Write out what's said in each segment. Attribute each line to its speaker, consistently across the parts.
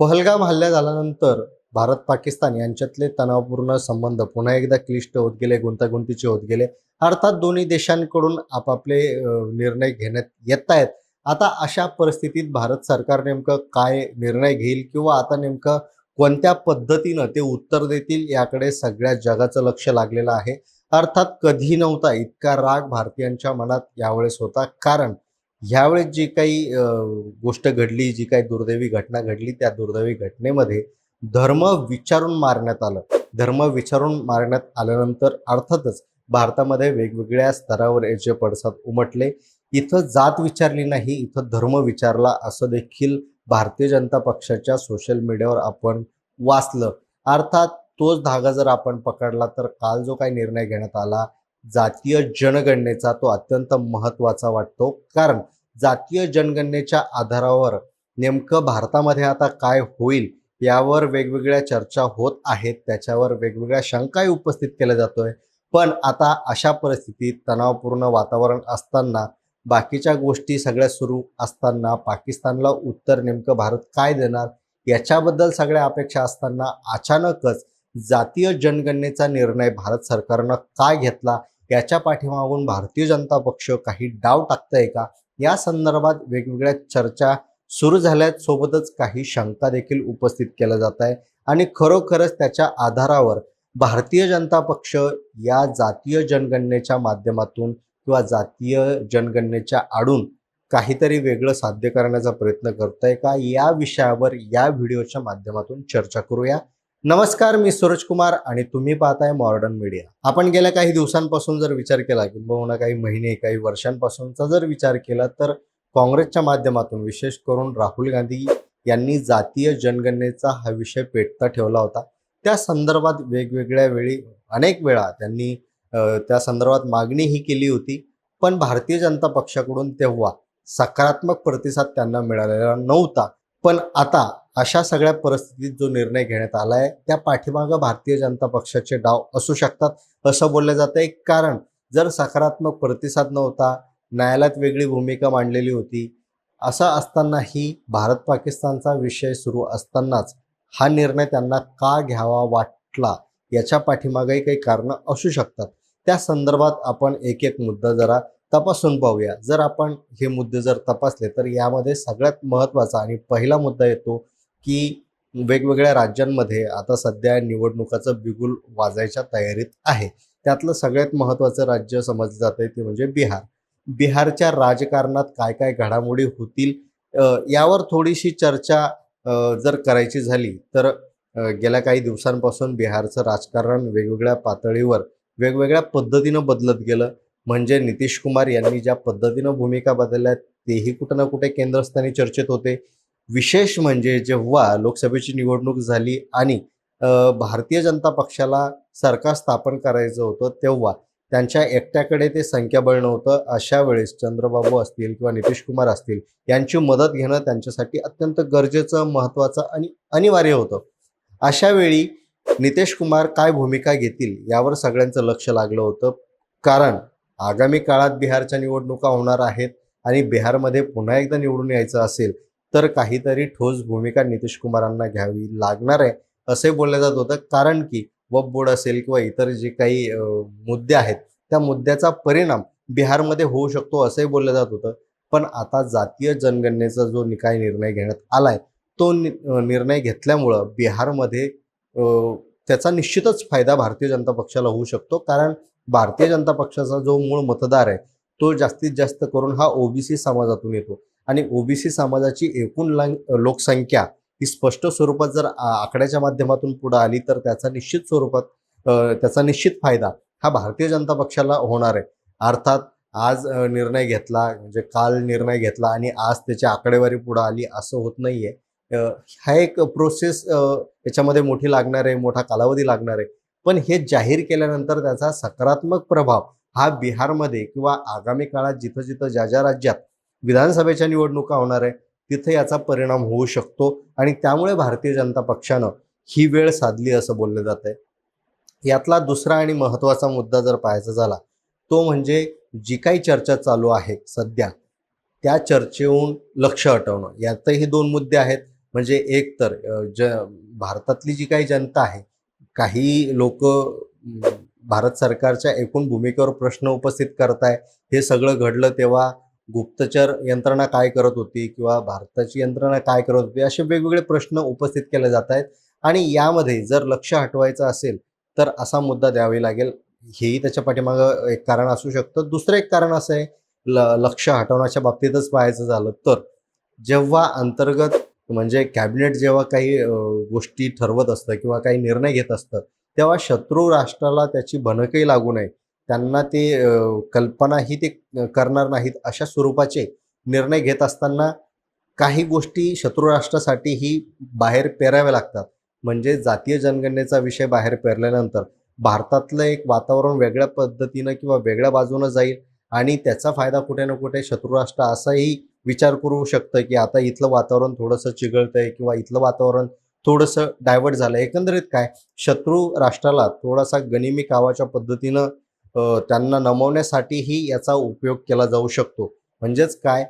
Speaker 1: पहलगाम हल्ला झाल्यानंतर भारत पाकिस्तान यांच्यातले तणावपूर्ण संबंध पुन्हा एकदा क्लिष्ट होत गेले गुंतागुंतीचे होत गेले. अर्थात दोन्ही देशांकडून आपापले निर्णय घेण्यात येत आहेत आता अशा परिस्थितीत भारत सरकार नेमकं काय निर्णय घेईल किंवा आता नेमकं कोणत्या पद्धतीनं ते उत्तर देतील याकडे सगळ्या जगाचं लक्ष लागलेलं आहे. अर्थात कधी नव्हता इतका राग भारतीयांच्या मनात यावेळेस होता. कारण ह्यावेळेस जी काही गोष्ट घडली जी काही दुर्दैवी घटना घडली त्या दुर्दैवी घटनेमध्ये धर्म विचारून मारण्यात आलं. धर्म विचारून मारण्यात आल्यानंतर अर्थातच भारतामध्ये वेगवेगळ्या स्तरावर याचे पडसाद उमटले. इथं जात विचारली नाही इथं धर्म विचारला असं देखील भारतीय जनता पक्षाच्या सोशल मीडियावर आपण वाचलं. अर्थात तोच धागा जर आपण पकडला तर काल जो काही निर्णय घेण्यात आला जातीय जनगणनेचा तो अत्यंत महत्त्वाचा वाटतो. कारण जातीय जनगणनेच्या आधारावर नेमकं भारतामध्ये आता काय होईल यावर वेगवेगळ्या चर्चा होत आहेत. त्याच्यावर वेगवेगळ्या शंकाही उपस्थित केल्या जातोय. पण आता अशा परिस्थितीत तणावपूर्ण वातावरण असताना बाकीच्या गोष्टी सगळ्या सुरू असताना पाकिस्तानला उत्तर नेमकं भारत काय देणार? याच्याबद्दल सगळ्या अपेक्षा असताना अचानकच जातीय जनगणनेचा निर्णय भारत सरकारनं काय घेतला? याच्या पाठीमागून भारतीय जनता पक्ष काही डाव टाकतंय का? या संदर्भात वेगवेगळ्या चर्चा सुरू झाल्यात. सोबतच काही शंका देखील उपस्थित केल्या जात आहे आणि खरोखरच त्याच्या आधारावर भारतीय जनता पक्ष या जातीय जनगणनेच्या माध्यमातून किंवा जातीय जनगणनेच्या आडून काहीतरी वेगळं साध्य करण्याचा प्रयत्न करत आहे का? या विषयावर या व्हिडिओच्या माध्यमातून चर्चा करूया. नमस्कार मी सूरज कुमार आणि तुम्ही पाहताय मॉडर्न मीडिया. आपण गेल्या काही दिवसांपासून जर विचार केला किंबहुना काही महिने काही वर्षांपासूनचा जर विचार केला तर काँग्रेसच्या माध्यमातून विशेष करून राहुल गांधी यांनी जातीय जनगणनेचा हा विषय पेटता ठेवला होता. त्या संदर्भात वेगवेगळ्या वेळी अनेक वेळा त्यांनी त्या संदर्भात मागणीही केली होती. पण भारतीय जनता पक्षाकडून तेव्हा सकारात्मक प्रतिसाद त्यांना मिळालेला नव्हता. पण आता अशा सगळ्या परिस्थितीत जो निर्णय घेण्यात आला आहे त्या पाठीमागं भारतीय जनता पक्षाचे डाव असू शकतात असं बोललं जात. आहे कारण जर सकारात्मक प्रतिसाद नव्हता न्यायालयात वेगळी भूमिका मांडलेली होती असं असतानाही भारत पाकिस्तानचा विषय सुरू असतानाच हा निर्णय त्यांना का घ्यावा वाटला याच्या पाठीमागही काही कारणं असू शकतात. त्या संदर्भात आपण एक एक मुद्दा जरा तपासून पाहूया. जर आपण हे मुद्दे जर तपासले तर यामध्ये सगळ्यात महत्त्वाचा आणि पहिला मुद्दा येतो की वेगवेगळ्या राज्यांमध्ये आता सध्या निवडणुकाचं बिगुल वाजायच्या तयारीत आहे. त्यातलं सगळ्यात महत्त्वाचं राज्य समजलं जातं ते म्हणजे बिहार. बिहारच्या राजकारणात काय काय घडामोडी होतील यावर थोडीशी चर्चा जर करायची झाली तर गेल्या काही दिवसांपासून बिहारचं राजकारण वेगवेगळ्या पातळीवर वेगवेगळ्या पद्धतीनं बदलत गेलं. म्हणजे नितीश कुमार यांनी ज्या पद्धतीनं भूमिका बदलल्या तेही कुठं ना कुठे केंद्रस्थानी चर्चेत होते. विशेष म्हणजे जेव्हा लोकसभेची निवडणूक झाली आणि भारतीय जनता पक्षाला सरकार स्थापन करायचं होतं तेव्हा त्यांच्या एकट्याकडे ते संख्याबळ नव्हतं अशा वेळेस चंद्रबाबू असतील किंवा नितीश कुमार असतील यांची मदत घेणं त्यांच्यासाठी अत्यंत गरजेचं महत्त्वाचं आणि अनिवार्य होतं. अशा वेळी नितेश कुमार काय भूमिका घेतील यावर सगळ्यांचं लक्ष लागलं होतं. कारण आगामी काळात बिहारच्या निवडणुका होणार आहेत आणि बिहारमध्ये पुन्हा एकदा निवडून यायचं असेल तर काहीतरी ठोस भूमिका नितीश कुमारांना घ्यावी लागणार आहे असे बोललं जात होतं. कारण की वब बोर्ड असेल किंवा इतर जे काही मुद्दे आहेत त्या मुद्द्याचा परिणाम बिहारमध्ये होऊ शकतो असंही बोललं जात होतं. पण आता जातीय जनगणनेचा जो निकाय निर्णय घेण्यात आलाय तो नि- निर्णय घेतल्यामुळं बिहारमध्ये त्याचा निश्चितच फायदा भारतीय जनता पक्षाला होऊ शकतो. कारण भारतीय जनता पक्षाचा जो मूळ मतदार आहे तो जास्तीत जास्त करून हा ओबीसी समाजातून येतो. आणि ओबीसी समाजाची एकूण लोकसंख्या ही स्पष्ट स्वरूपात जर आकड्याच्या माध्यमातून पुढे आली तर त्याचा निश्चित स्वरूपात त्याचा निश्चित फायदा हा भारतीय जनता पक्षाला होणार आहे. अर्थात आज निर्णय घेतला म्हणजे काल निर्णय घेतला आणि आज त्याची आकडेवारी पुढे आली असं होत नाहीये. हा एक प्रोसेस याच्यामध्ये मोठी लागणार आहे मोठा कालावधी लागणार आहे. पण हे जाहीर केल्यानंतर त्याचा सकारात्मक प्रभाव हा बिहारमध्ये किंवा आगामी काळात जिथं जिथं ज्या ज्या राज्यात विधानसभेच्या निवडणुका होणार आहे तिथे याचा परिणाम होऊ शकतो आणि त्यामुळे भारतीय जनता पक्षानं ही वेळ साधली असं बोललं जात आहे. यातला दुसरा आणि महत्त्वाचा मुद्दा जर पाहायचा झाला तो म्हणजे जी काही चर्चा चालू आहे सध्या त्या चर्चेहून लक्ष हटवणं. यातही दोन मुद्दे आहेत. म्हणजे एक तर ज भारतातली जी काही जनता आहे काही लोक भारत सरकारच्या एकूण भूमिकेवर प्रश्न उपस्थित करताय. हे सगळं घडलं तेव्हा गुप्तचर यंत्रणा काय करत होती किंवा भारताची यंत्रणा काय करत होती असे वेगवेगळे प्रश्न उपस्थित केले जात आहेत. आणि यामध्ये जर लक्ष हटवायचं असेल तर असा मुद्दा द्यावा लागेल. हेही त्याच्या पाठीमागं एक कारण असू शकतं. दुसरं एक कारण असं आहे ल लक्ष हटवण्याच्या बाबतीतच पाहायचं झालं तर जेव्हा अंतर्गत म्हणजे कॅबिनेट जेव्हा काही गोष्टी ठरवत असतं किंवा काही निर्णय घेत असतं तेव्हा शत्रू राष्ट्राला त्याची भनकही लागू नये. त्यांना ते कल्पनाही ते करणार नाहीत अशा स्वरूपाचे निर्णय घेत असताना काही गोष्टी शत्रू राष्ट्रासाठीही बाहेर पेराव्या लागतात. म्हणजे जातीय जनगणनेचा विषय बाहेर पेरल्यानंतर भारतातलं एक वातावरण वेगळ्या पद्धतीनं किंवा वेगळ्या बाजूनं जाईल आणि त्याचा फायदा कुठे ना कुठे शत्रुराष्ट्र असाही विचार करू शकतं की आता इथलं वातावरण थोडंसं चिघळतंय किंवा इथलं वातावरण थोडंसं डायव्हर्ट झालं एकंदरीत काय? शत्रू राष्ट्राला थोडासा गनिमी कावाच्या पद्धतीनं त्यांना नमवण्यासाठीही याचा उपयोग केला जाऊ शकतो. म्हणजेच काय?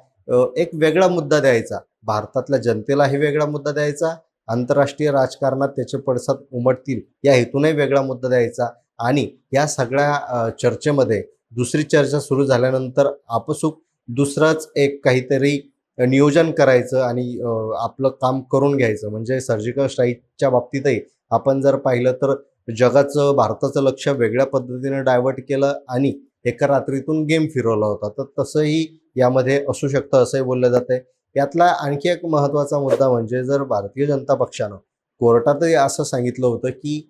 Speaker 1: एक वेगळा मुद्दा द्यायचा. भारतातल्या जनतेलाही वेगळा मुद्दा द्यायचा. आंतरराष्ट्रीय राजकारणात त्याचे पडसाद उमटतील या हेतूनही वेगळा मुद्दा द्यायचा. आणि या सगळ्या चर्चेमध्ये दुसरी चर्चा सुरू झाल्यानंतर आपसूक दुसरंच एक काहीतरी नियोजन करायचं आणि आपलं काम करून घ्यायचं. म्हणजे सर्जिकल स्ट्राईकच्या बाबतीतही आपण जर पाहिलं तर जगाचं भारताचं लक्ष वेगळ्या पद्धतीने डायव्हर्ट केलं आणि एका रात्रीतून गेम फिरवला होता. तर तसंही यामध्ये असू शकतं असंही बोललं जातंय. यातला आणखी एक महत्त्वाचा मुद्दा म्हणजे जर भारतीय जनता पक्षानं कोर्टातही असं सांगितलं होतं की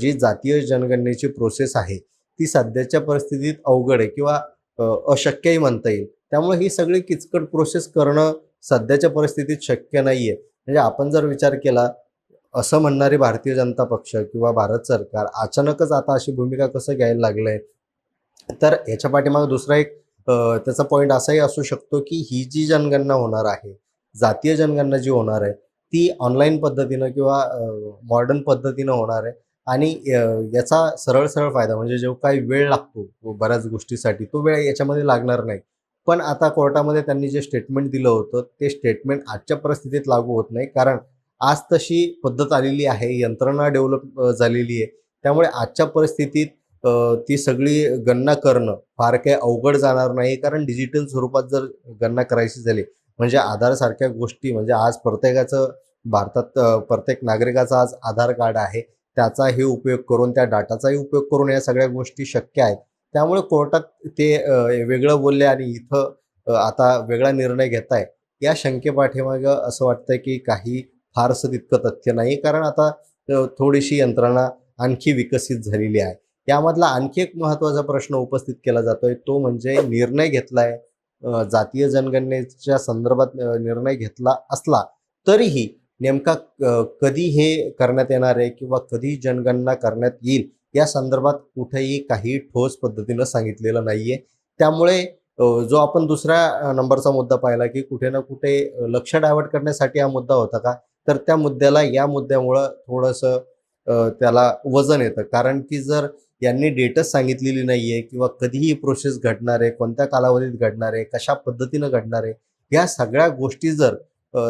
Speaker 1: जी जातीय जनगणनेची प्रोसेस आहे ती सध्याच्या परिस्थितीत अवघड आहे किंवा अशक्यही म्हणता येईल. त्यामुळे ही सगळी किचकट प्रोसेस करणं सध्याच्या परिस्थितीत शक्य नाही आहे म्हणजे आपण जर विचार केला असं म्हणणारी भारतीय जनता पक्ष किंवा भारत सरकार अचानकच आता अशी भूमिका कसं घ्यायला लागलंय? तर याच्या पाठीमागे दुसरा एक त्याचा पॉईंट असाही असू शकतो की ही जी जनगणना होणार आहे जातीय जनगणना जी होणार आहे ती ऑनलाईन पद्धतीनं किंवा मॉडर्न पद्धतीनं होणार आहे. आणि याचा सरळ सरळ फायदा म्हणजे जो काही वेळ लागतो बऱ्याच गोष्टीसाठी तो वेळ याच्यामध्ये लागणार नाही. पण आता कोर्टामध्ये त्यांनी जे स्टेटमेंट दिलं होतं ते स्टेटमेंट आजच्या परिस्थितीत लागू होत नाही. कारण आज तशी पद्धत आलेली आहे यंत्रणा डेव्हलप झालेली आहे. त्यामुळे आजच्या परिस्थितीत ती सगळी गणना करणं फार काही अवघड जाणार नाही कारण डिजिटल स्वरूपात जर गणना करायची झाली म्हणजे आधारसारख्या गोष्टी म्हणजे आज प्रत्येकाचं भारतात प्रत्येक नागरिकाचा आज आधार कार्ड आहे त्याचाही उपयोग करून त्या डाटाचाही उपयोग करून या सगळ्या गोष्टी शक्य आहेत. त्यामुळे कोर्टात ते वेगळं बोलले आणि इथं आता वेगळा निर्णय घेताय. या शंकेपाठीमागं असं वाटतं की काही फारसं तितकं तथ्य नाही कारण आता थोडीशी यंत्रणा आणखी विकसित झालेली आहे. यामधला आणखी एक महत्त्वाचा प्रश्न उपस्थित केला जातोय तो म्हणजे निर्णय घेतलाय जातीय जनगणनेच्या संदर्भात निर्णय घेतला असला तरीही नेमका कधी हे करण्यात येणार आहे किंवा कधी जनगणना करण्यात येईल या संदर्भात कुठेही काही ठोस पद्धतीनं सांगितलेलं नाहीये. त्यामुळे जो आपण दुसऱ्या नंबरचा मुद्दा पाहिला की कुठे ना कुठे लक्ष डायव्हर्ट करण्यासाठी हा मुद्दा होता का? तर त्या मुद्द्याला या मुद्द्यामुळं थोडंसं त्याला वजन येतं. कारण की जर यांनी डेटच सांगितलेली नाही आहे किंवा कधीही प्रोसेस घडणार आहे कोणत्या कालावधीत घडणार आहे कशा पद्धतीनं घडणार आहे या सगळ्या गोष्टी जर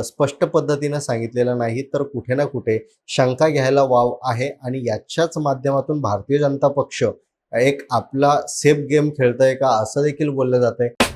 Speaker 1: स्पष्ट पद्धतीनं सांगितलेल्या नाही तर कुठे ना कुठे शंका घ्यायला वाव आहे आणि याच्याच माध्यमातून भारतीय जनता पक्ष एक आपला सेफ गेम खेळतंय का असं देखील बोललं जात आहे